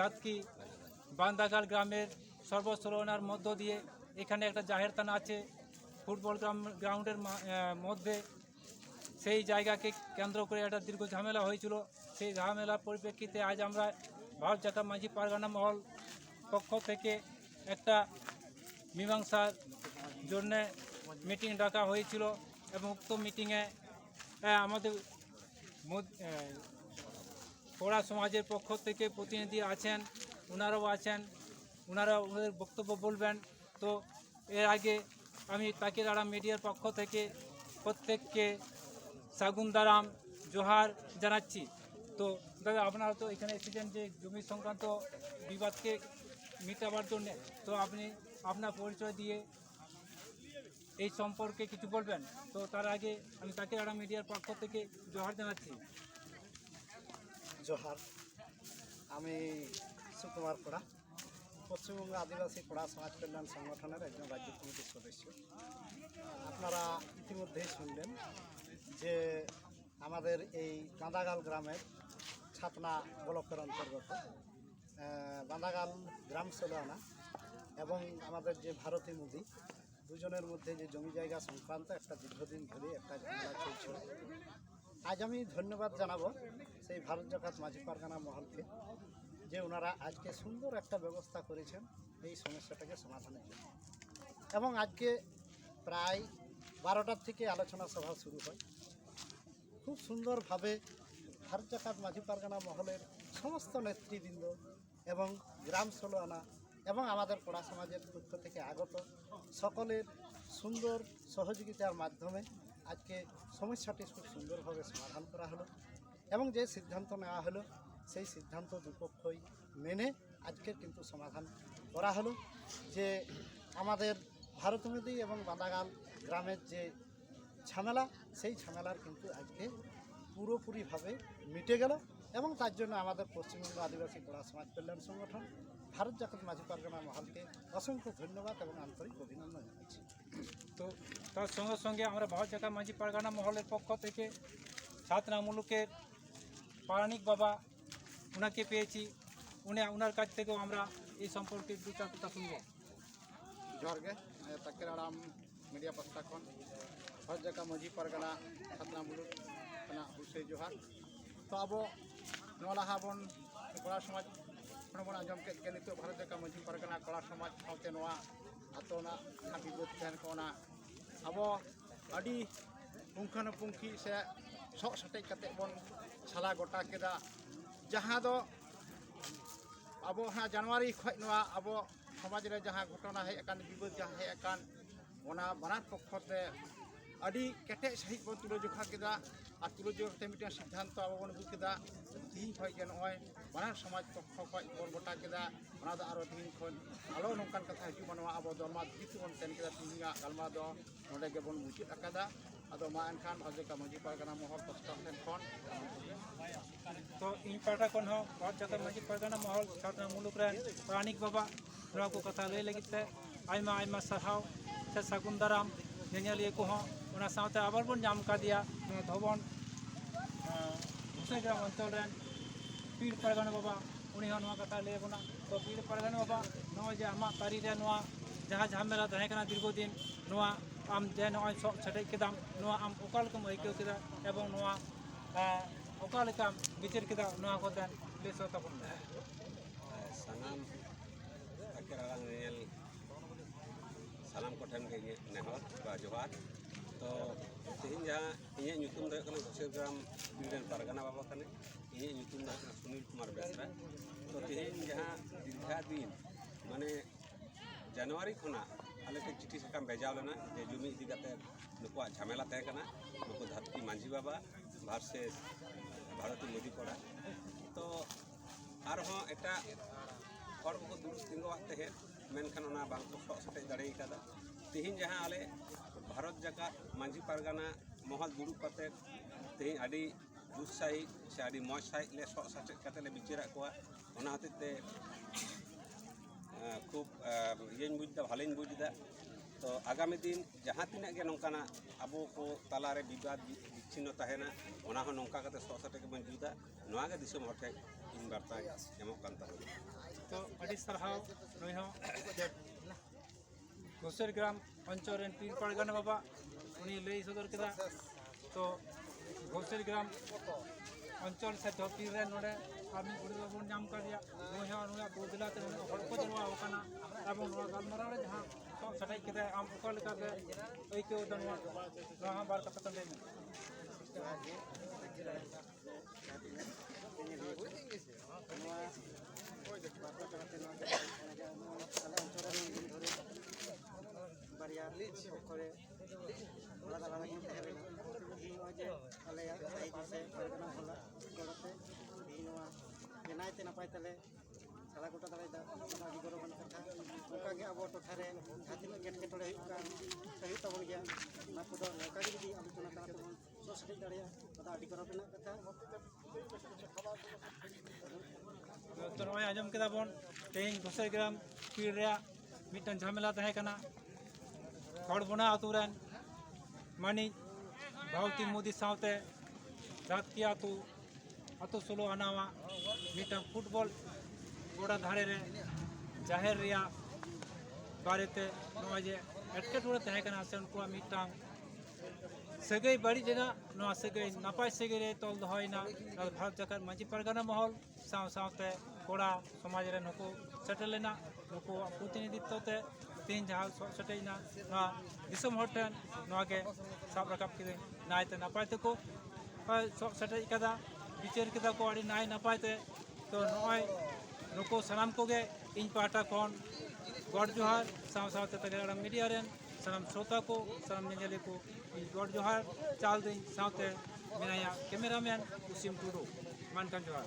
ধাতকি বান্দাগাল গ্রামের সর্বসরণার মধ্য দিয়ে এখানে একটা জাহের থানা আছে, ফুটবল গ্রাম- গ্রাউন্ডের মধ্যে। সেই জায়গাকে কেন্দ্র করে একটা দীর্ঘ ঝামেলা হয়েছিল। সেই ঝামেলার পরিপ্রেক্ষিতে আজ আমরা ভারত জাকা মাঝি পারগানা মহল পক্ষ থেকে একটা মীমাংসার জন্য মিটিং ডাকা হয়েছিল এবং উক্ত মিটিংয়ে আমাদের পড়া সমাজের পক্ষ থেকে প্রতিনিধি আছেন ওনারাও আছেন ওনারা ওনাদের বক্তব্য বলবেন। তো এর আগে আমি তাকিরাড়া মিডিয়ার পক্ষ থেকে প্রত্যেককে সাগুন দারাম জোহার জানাচ্ছি। তো দাদা, আপনারা তো এখানে এসেছেন যে জমি সংক্রান্ত বিবাদকে মিটাবার জন্য। তো আপনি আপনার পরিচয় দিয়ে এই সম্পর্কে কিছু বলবেন। তো তার আগে আমি তাকে তাকিরাড়া মিডিয়ার পক্ষ থেকে জোহার জানাচ্ছি। জোহার। আমি সুকুমার কোড়া। পশ্চিমবঙ্গ আদিবাসী কোড়া সমাজ কল্যাণ সংগঠনের একজন রাজ্য কমিটির সদস্য। আপনারা ইতিমধ্যেই শুনলেন যে আমাদের এই বাঁদাগাল গ্রামের ছাতনা ব্লকের অন্তর্গত আহ, বাঁদাগাল গ্রাম সোলানা এবং আমাদের যে ভারতী মোদী দুজনের মধ্যে যে জমি জায়গা সংক্রান্ত একটা দীর্ঘদিন ধরে একটা ঝামেলা চলছিল আজ আমি ধন্যবাদ জানাব সেই ভারত জাকাত মাঝি পারগানা মহলকে, যে ওনারা আজকে সুন্দর একটা ব্যবস্থা করেছেন এই সমস্যাটাকে সমাধানের জন্য। এবং আজকে প্রায় বারোটার থেকে আলোচনা সভা শুরু হয়। খুব সুন্দরভাবে ভারত জাকাত মাঝি পারগানা মহলের সমস্ত নেতৃবৃন্দ এবং গ্রাম ষোলোয়ানা এবং আমাদের পড়া সমাজের পক্ষ থেকে আগত সকলের সুন্দর সহযোগিতার মাধ্যমে আজকে সমস্যাটি খুব সুন্দরভাবে সমাধান করা হলো এবং যে সিদ্ধান্ত নেওয়া হলো, সেই সিদ্ধান্ত দুপক্ষই মেনে আজকের কিন্তু সমাধান করা হলো। যে আমাদের ভারতমেদি এবং বাঁদাগাল গ্রামের যে ঝামেলা, সেই ঝামেলার কিন্তু আজকে পুরোপুরিভাবে মিটে গেল এবং তার জন্য আমাদের পশ্চিমবঙ্গ আদিবাসী গোড়া সমাজ কল্যাণ সংগঠন, ভারত জাকাত মাঝি পারগানা মহলকে অসংখ্য ধন্যবাদ এবং আন্তরিক অভিনন্দন জানাচ্ছি। তো তার সঙ্গে সঙ্গে আমরা ভারত জাকা মাঝি পারগানা মহলের পক্ষ থেকে ছাত্রা মুলুকের পারানিক বাবা ওনাকে পেয়েছি উনি ওনার কাছ থেকেও আমরা এই সম্পর্কে দু চার কথা শুনবো ᱡᱚᱦᱟᱨ ᱜᱮ ᱛᱟᱠᱮᱨ ᱟᱲᱟᱢ ᱢᱤᱰᱤᱭᱟ ᱯᱟᱥᱴᱟ ᱠᱷᱚᱱ ᱵᱷᱟᱨᱚᱛ ᱡᱟᱠᱟ ᱢᱟᱹᱡᱷᱤ ᱯᱟᱨᱜᱟᱱᱟ ᱠᱷᱟᱛᱱᱟ ᱢᱩᱞᱩᱠ ᱠᱷᱚᱱᱟᱜ ᱦᱩᱥᱟᱹᱭ ᱡᱚᱦᱟᱨ ᱛᱚ ᱟᱵᱚ ᱱᱚᱣᱟ ᱞᱟᱦᱟ ᱵᱚᱱ ᱠᱚᱲᱟ ᱥᱚᱢᱟᱡᱽ ᱠᱷᱚᱱ ᱵᱚᱱ ᱟᱸᱡᱚᱢ ᱠᱮᱫ ᱜᱮ ᱱᱤᱛᱚᱜ ᱵᱷᱟᱨᱚᱛ ᱡᱟᱠᱟ ᱢᱟᱹᱡᱷᱤ ᱯᱟᱨᱜᱟᱱᱟ ᱠᱚᱲᱟ ᱥᱚᱢᱟᱡᱽ ᱥᱟᱶᱛᱮ ᱱᱚᱣᱟ ᱟᱛᱳ ᱨᱮᱱᱟᱜ ᱡᱟᱦᱟᱸ ᱵᱤᱵᱟᱹᱫ ᱛᱟᱦᱮᱱ ᱠᱚ ᱚᱱᱟ ᱟᱵᱚ ᱟᱹᱰᱤ ᱯᱩᱝᱠᱷᱟᱹᱱᱩᱯᱩᱝᱠᱷᱤ ᱥᱮ ᱥᱚᱜ ᱥᱮᱴᱮᱡ ᱠᱟᱛᱮᱫ ᱵᱚᱱ ᱥᱟᱞᱟ ᱜᱚᱴᱟ ᱠᱮᱫᱟ ᱡᱟᱦᱟᱸ ᱫᱚ ᱟᱵᱚ ᱦᱟᱸᱜ ᱡᱟᱱᱩᱣᱟᱨᱤ ᱠᱷᱚᱡ ᱱᱚᱣᱟ ᱟᱵᱚ ᱥᱚᱢᱟᱡᱽ ᱨᱮ ᱡᱟᱦᱟᱸ ᱜᱷᱚᱴᱚᱱᱟ ᱦᱮᱡ ᱟᱠᱟᱱ ᱵᱤᱵᱟᱹᱫ ᱡᱟᱦᱟᱸ ᱦᱮᱡ ᱟᱠᱟᱱ ᱚᱱᱟ ᱵᱟᱱᱟᱨ ᱯᱚᱠᱠᱷᱚ ᱛᱮ ᱟᱹᱰᱤ ᱠᱮᱴᱮᱡ ᱥᱟᱺᱦᱤᱡ ᱵᱚᱱ ᱛᱩᱞᱟᱹᱡᱚᱠᱷᱟ ᱠᱮᱫᱟ ᱟᱨ ᱛᱩᱞᱟᱹᱡᱚᱠᱷᱟ ᱠᱟᱛᱮ ᱢᱤᱫᱴᱮᱱ ᱥᱤᱫᱽᱫᱷᱟᱱᱛᱚ ᱟᱵᱚ ᱵᱚᱱ ᱟᱹᱜᱩ ᱠᱮᱫᱟ ᱛᱤᱦᱤᱧ ᱠᱷᱚᱡ ᱜᱮ ᱱᱚᱜᱼᱚᱭ ᱵᱟᱱᱟᱨ ᱥᱚᱢᱟᱡᱽ ᱯᱚᱠᱠᱷᱚ ᱠᱷᱚᱡ ᱵᱚᱱ ᱜᱚᱴᱟ ᱠᱮᱫᱟ ᱚᱱᱟ ᱫᱚ ᱟᱨᱚ ᱛᱤᱦᱤᱧ ᱠᱷᱚᱱ ᱟᱞᱚ ᱱᱚᱝᱠᱟᱱ ᱠᱟᱛᱷᱟ ᱦᱤᱡᱩᱜ ᱢᱟ ᱱᱚᱣᱟ ᱟᱵᱚ ᱫᱚᱞᱢᱟ ᱫᱷᱤᱨᱤ ᱛᱮᱵᱚᱱ ᱛᱮᱱ ᱠᱮᱫᱟ ᱛᱤᱦᱤᱧᱟᱜ ᱜᱟᱞᱢᱟᱨᱟᱣ ᱫᱚ ᱱᱚᱰᱮ ᱜᱮᱵᱚᱱ ᱢᱩᱪᱟᱹᱫ ᱟᱠᱟᱫᱟ ᱟᱫᱚ ᱢᱟ ᱮᱱᱠᱷᱟᱱ ᱵᱷᱟᱨᱚᱛ ᱡᱟᱠᱟ ᱢᱟᱹᱡᱷᱤ ᱯᱟᱨᱜᱟᱱᱟ ᱢᱚᱦᱚᱞ ᱯᱟᱥᱴᱟ ᱴᱷᱮᱱ ᱠᱷᱚᱱ তো ᱤᱧ ᱯᱟᱦᱴᱟ ᱠᱷᱚᱱ ᱦᱚᱸ ᱵᱷᱟᱨᱚᱛ ᱡᱟᱠᱟ ᱢᱟᱹᱡᱷᱤ ᱯᱟᱨᱜᱟᱱᱟ ᱢᱚᱦᱚᱞ ᱪᱷᱟᱛᱱᱟ ᱢᱩᱞᱩᱠ ᱨᱮᱱ ᱯᱟᱨᱟᱱᱤᱠ ᱵᱟᱵᱟ ᱱᱚᱣᱟ ᱠᱚ ᱠᱟᱛᱷᱟ ᱞᱟᱹᱭ ᱞᱟᱹᱜᱤᱫ ᱛᱮ ᱟᱭᱢᱟ ᱟᱭᱢᱟ ᱥᱟᱨᱦᱟᱣ ᱥᱮ ᱥᱟᱹᱜᱩᱱ ᱫᱟᱨᱟᱢ ᱧᱮᱧᱮᱞᱤᱭᱟᱹ ᱠᱚᱦᱚᱸ ᱚᱱᱟ ᱥᱟᱶᱛᱮ ᱟᱵᱟᱨ ᱵᱚᱱ ᱧᱟᱢ ᱠᱟᱫᱮᱭᱟ ᱱᱚᱣᱟ ᱫᱷᱚᱵᱚᱱ ᱵᱷᱩᱥᱟᱹᱜᱨᱟᱢ ᱚᱧᱪᱚᱞ ᱨᱮᱱ ᱯᱤᱲ ᱯᱟᱨᱜᱟᱱᱟ ᱵᱟᱵᱟ ᱩᱱᱤ ᱦᱚᱸ ᱱᱚᱣᱟ ᱠᱟᱛᱷᱟᱭ ᱞᱟᱹᱭ ᱟᱵᱚᱱᱟ ᱛᱚ ᱯᱤᱲ ᱯᱟᱨᱜᱟᱱᱟ ᱵᱟᱵᱟ ᱱᱚᱜᱼᱚᱭ ᱡᱮ ᱟᱢᱟᱜ ᱛᱟᱹᱨᱤᱨᱮ ᱱᱚᱣᱟ ᱡᱟᱦᱟᱸ ᱡᱷᱟᱢᱮᱞᱟ ᱛᱟᱦᱮᱸ ᱠᱟᱱᱟ ᱫᱤᱨᱜᱷᱚᱫᱤᱱ ᱱᱚᱣᱟ ᱟᱢ ᱡᱮ ᱱᱚᱜᱼᱚᱭ ᱥᱚᱜ ᱪᱷᱮᱴᱮᱡ ᱠᱮᱫᱟᱢ ᱱᱚᱣᱟ ᱟᱢ ᱚᱠᱟ ᱞᱮᱠᱟᱢ ᱟᱹᱭᱠᱟᱹᱣ ᱠᱮᱫᱟ ᱮᱵᱚᱝ ᱱᱚᱣᱟ ᱚᱠᱟ ᱞᱮᱠᱟᱢ ᱵᱤᱪᱟᱹᱨ ᱠᱮᱫᱟ ᱱᱚᱣᱟ ᱠᱚᱛᱮ ᱞᱟᱹᱭ ᱥᱚᱫᱚᱨ ᱛᱟᱵᱚᱱ ᱢᱮ ᱥᱟᱱᱟᱢ ᱟᱹᱠᱤᱞ ᱟᱲᱟᱝ ᱧᱮᱧᱮᱞ ᱥᱟᱱᱟᱢ ᱠᱚᱴᱷᱮᱱ ᱜᱮ ᱱᱮᱦᱚᱨ ᱡᱚᱦᱟᱨ ᱛᱚ ᱛᱮᱦᱮᱧ ᱡᱟᱦᱟᱸ ᱤᱧᱟᱹᱜ ᱧᱩᱛᱩᱢ ᱫᱚ ᱦᱩᱭᱩᱜ ᱠᱟᱱᱟ ᱜᱷᱩᱥᱮᱞ ᱜᱨᱟᱢ ᱨᱮᱱ ᱯᱟᱨᱜᱟᱱᱟ ᱵᱟᱵᱟ ᱠᱟᱹᱱᱟᱹᱧ ᱤᱧᱟᱹᱜ ᱧᱩᱛᱩᱢ ᱫᱚ ᱦᱩᱭᱩᱜ ᱠᱟᱱᱟ ᱥᱩᱱᱤᱞ ᱠᱩᱢᱟᱨ ᱵᱮᱥᱨᱟ ᱛᱚ ᱛᱮᱦᱮᱧ ᱡᱟᱦᱟᱸ ᱫᱤᱨᱜᱷᱟᱫᱤᱱ ᱢᱟᱱᱮ ᱡᱟᱱᱩᱣᱟᱨᱤ ᱠᱷᱚᱱᱟᱜ ᱟᱞᱮ ᱴᱷᱮᱱ ᱪᱤᱴᱷᱤ ᱥᱟᱠᱟᱢ ᱵᱷᱮᱡᱟᱣ ᱞᱮᱱᱟ ᱡᱮ ᱡᱚᱢᱤ ᱤᱫᱤ ᱠᱟᱛᱮᱫ ᱱᱩᱠᱩᱣᱟᱜ ᱡᱷᱟᱢᱮᱞᱟ ᱛᱟᱦᱮᱸ ᱠᱟᱱᱟ ᱱᱩᱠᱩ ᱫᱷᱟᱹᱨᱛᱤ ᱢᱟᱹᱡᱷᱤ ᱵᱟᱵᱟ ᱵᱷᱟᱨᱥᱮᱥ ᱵᱷᱟᱨᱚᱛᱤ ᱢᱳᱫᱤ ᱯᱟᱲᱟ ᱛᱚ ᱟᱨᱦᱚᱸ ᱮᱴᱟᱜ ᱦᱚᱲ ᱠᱚᱠᱚ ᱫᱩᱲᱩᱵ ᱛᱤᱸᱜᱩᱣᱟᱜ ᱛᱟᱦᱮᱸᱫ ᱢᱮᱱᱠᱷᱟᱱ ᱚᱱᱟ ᱵᱟᱝᱠᱚ ᱥᱚᱜ ᱥᱮᱴᱮᱡ ᱫᱟᱲᱮ ᱟᱠᱟᱫᱟ ᱛᱮᱦᱮᱧ ᱡᱟᱦᱟᱸ ᱟᱞᱮ ᱵᱷᱟᱨᱚᱛ ᱡᱟᱠᱟᱛ ᱢᱟᱺᱡᱷᱤ ᱯᱟᱨᱜᱟᱱᱟ ᱢᱚᱦᱚᱞ ᱫᱩᱲᱩᱵ ᱠᱟᱛᱮᱫ ᱛᱮᱦᱮᱧ ᱟᱹᱰᱤ ᱡᱩᱛ ᱥᱟᱺᱦᱤᱡ ᱥᱮ ᱟᱹᱰᱤ ᱢᱚᱡᱽ ᱥᱟᱺᱦᱤᱡ ᱞᱮ ᱥᱚᱜ ᱥᱟᱪᱮᱫ ᱠᱟᱛᱮᱫ ᱞᱮ ᱵᱤᱪᱟᱹᱨᱟᱜ ᱠᱚᱣᱟ ᱚᱱᱟ ᱦᱚᱛᱮᱡ ᱛᱮ ᱠᱷᱩᱵ ᱤᱭᱟᱹᱧ ᱵᱩᱡᱽᱫᱟ ᱵᱷᱟᱞᱮᱧ ᱵᱩᱡᱽᱫᱟ ᱛᱚ ᱟᱜᱟᱢᱤ ᱫᱤᱱ ᱡᱟᱦᱟᱸ ᱛᱤᱱᱟᱹᱜ ᱜᱮ ᱱᱚᱝᱠᱟᱱᱟᱜ ᱟᱵᱚ ᱠᱚ ᱛᱟᱞᱟᱨᱮ ᱵᱤᱵᱟᱫ বিচ্ছিন্ন ᱛᱟᱦᱮᱱᱟ ᱚᱱᱟ ᱦᱚᱸ ᱱᱚᱝᱠᱟ ᱠᱟᱛᱮ ᱥᱚᱜ ᱥᱟᱴᱮ ᱜᱮᱵᱚᱱ ᱡᱩᱛᱟ ᱱᱚᱣᱟ ᱜᱮ ᱫᱤᱥᱚᱢ ᱦᱚᱲ ᱴᱷᱮᱱ ᱤᱧ ᱵᱟᱨᱛᱟᱧ ᱮᱢᱚᱜ ᱠᱟᱱ ᱛᱟᱵᱚᱱᱟ ᱛᱚ ᱟᱹᱰᱤ ᱥᱟᱨᱦᱟᱣ ᱱᱩᱭ ᱦᱚᱸ घुसर ग्राम पंचर तीन पड़गान बाबा, उन लई सदर के तो घुसर ग्राम पंचर से धरती ना आर्मी गुड़ी बाबू नाम का बोदला हड़को जलवा गलमारे जहाँ सेटेज के आम अकाम बार कथा लैम ᱚᱠᱚᱨᱮ ᱟᱞᱟᱫᱟ ᱟᱞᱟᱫᱟ ᱜᱮ ᱛᱟᱦᱮᱸ ᱞᱮᱱᱟ ᱛᱮᱦᱮᱧ ᱱᱚᱜᱼᱚᱭ ᱡᱮ ᱟᱞᱮᱭᱟᱜ ᱥᱟᱭᱤᱡ ᱥᱮ ᱯᱟᱨᱜᱟᱱᱟ ᱦᱚᱞᱟ ᱜᱚᱲᱚᱛᱮ ᱛᱮᱦᱮᱧ ᱱᱚᱣᱟ ᱡᱮ ᱱᱟᱭᱛᱮ ᱱᱟᱯᱟᱭ ᱛᱮᱞᱮ ᱥᱟᱲᱟ ᱜᱚᱴᱟ ᱫᱟᱲᱮᱭᱟᱫᱟ ᱚᱱᱟ ᱟᱹᱰᱤ ᱜᱚᱨᱚᱵᱟᱱ ᱠᱟᱛᱷᱟ ᱚᱱᱠᱟᱜᱮ ᱟᱵᱚ ᱴᱚᱴᱷᱟᱨᱮ ᱡᱟᱦᱟᱸ ᱛᱤᱱᱟᱹᱜ ᱮᱴᱠᱮᱴᱚᱬᱮ ᱦᱩᱭᱩᱜ ᱠᱟᱱ ᱥᱮ ᱦᱩᱭᱩᱜ ᱛᱟᱵᱚᱱ ᱜᱮᱭᱟ ᱚᱱᱟ ᱠᱚᱫᱚ ᱱᱚᱝᱠᱟ ᱜᱮ ᱡᱩᱫᱤ ᱟᱞᱳᱪᱚᱱᱟ ᱛᱟᱞᱟ ᱛᱮᱵᱚᱱ ᱥᱚᱜ ᱥᱮᱴᱮᱡ ᱫᱟᱲᱮᱭᱟᱜᱼᱟ ᱚᱱᱟ ᱟᱹᱰᱤ ᱜᱚᱨᱚᱵ ᱨᱮᱱᱟᱜ ᱠᱟᱛᱷᱟ ᱛᱚ ᱱᱚᱜᱼᱚᱭ ᱟᱸᱡᱚᱢ ᱠᱮᱫᱟ ᱵᱚᱱ ᱛᱮᱦᱮᱧ ᱜᱷᱳᱥᱮᱨ ᱜᱨᱟᱢ ᱯᱤᱲ ᱨᱮᱭᱟᱜ ᱢᱤᱫᱴᱟᱝ ᱡᱷᱟᱢᱮᱞᱟ ᱛᱟᱦᱮᱸ ᱠᱟᱱᱟ ᱠᱷᱚᱲᱵᱚᱱᱟ ᱟᱛᱳ ᱨᱮᱱ ᱢᱟᱹᱱᱤᱡ ᱵᱷᱟᱣᱛᱤ ᱢᱳᱫᱤ ᱥᱟᱶᱛᱮ ᱨᱟᱛᱠᱤ ᱟᱛᱳ ᱟᱛᱳ ᱥᱳᱞᱳ ᱟᱱᱟᱣᱟᱜ ᱢᱤᱫᱴᱟᱝ ᱯᱷᱩᱴᱵᱚᱞ ᱜᱚᱰᱟ ᱫᱷᱟᱨᱮ ᱨᱮ ᱡᱟᱦᱮᱨ ᱨᱮᱭᱟᱜ ᱵᱟᱨᱮᱛᱮ ᱱᱚᱜᱼᱚᱭ ᱡᱮ ᱮᱴᱠᱮᱴᱚᱬᱮ ᱛᱟᱦᱮᱸ ᱠᱟᱱᱟ ᱥᱮ ᱩᱱᱠᱩᱣᱟᱜ ᱢᱤᱫᱴᱟᱝ ᱥᱟᱹᱜᱟᱹᱭ ᱵᱟᱹᱲᱤᱡ ᱞᱮᱱᱟ ᱱᱚᱣᱟ ᱥᱟᱹᱜᱟᱹᱭ ᱱᱟᱯᱟᱭ ᱥᱟᱹᱜᱟᱹᱭ ᱨᱮ ᱛᱚᱞ ᱫᱚᱦᱚᱭᱮᱱᱟ ᱱᱚᱣᱟ ᱫᱚ ᱵᱷᱟᱨᱚᱛ ᱡᱟᱠᱟᱛ ᱢᱟᱺᱡᱷᱤ ᱯᱟᱨᱜᱟᱱᱟ ᱢᱚᱦᱚᱞ ᱥᱟᱶ ᱥᱟᱶᱛᱮ ᱠᱚᱲᱟ ᱥᱚᱢᱟᱡᱽ ᱨᱮᱱ ᱦᱚᱸᱠᱚ ᱥᱮᱴᱮᱨ ᱞᱮᱱᱟ ᱱᱩᱠᱩᱣᱟᱜ ᱯᱨᱚᱛᱤᱱᱤᱫᱷᱤᱛᱛᱚ ᱛᱮ ᱛᱮᱦᱮᱧ ᱡᱟᱦᱟᱸ ᱥᱚᱜ ᱥᱮᱴᱮᱡᱱᱟ ᱱᱚᱣᱟ ᱫᱤᱥᱚᱢ ᱦᱚᱲ ᱴᱷᱮᱱ ᱱᱚᱣᱟᱜᱮ ᱥᱟᱵ ᱨᱟᱠᱟᱵ ᱠᱤᱫᱟᱹᱧ ᱱᱟᱭᱛᱮ ᱱᱟᱯᱟᱭ ᱛᱮᱠᱚ ᱦᱳᱭ ᱥᱚᱜ ᱥᱮᱴᱮᱡ ᱠᱟᱫᱟ ᱵᱤᱪᱟᱹᱨ ᱠᱮᱫᱟ ᱠᱚ ᱟᱹᱰᱤ ᱱᱟᱭ ᱱᱟᱯᱟᱭ ᱛᱮ ᱛᱚ ᱱᱚᱜᱼᱚᱭ ᱱᱩᱠᱩ ᱥᱟᱱᱟᱢ ᱠᱚᱜᱮ ᱤᱧ ᱯᱟᱦᱴᱟ ᱠᱷᱚᱱ ᱜᱚᱰ ᱡᱚᱦᱟᱨ ᱥᱟᱶ ᱥᱟᱶᱛᱮ ᱛᱟᱜᱮ ᱟᱲᱟᱝ ᱢᱤᱰᱤᱭᱟ ᱨᱮᱱ ᱥᱟᱱᱟᱢ ᱥᱨᱳᱛᱟ ᱠᱚ ᱥᱟᱱᱟᱢ ᱧᱮᱧᱮᱞᱤᱭᱟᱹ ᱠᱚ ᱤᱧ ᱜᱚᱰ ᱡᱚᱦᱟᱨ ᱪᱟᱞ ᱫᱟᱹᱧ ᱥᱟᱶᱛᱮ ᱢᱮᱱᱟᱭᱟ ᱠᱮᱢᱮᱨᱟᱢᱮᱱ ᱠᱩᱥᱤᱢ ᱴᱩᱰᱩ ᱢᱟᱱᱠᱟᱱ ᱡᱚᱦᱟᱨ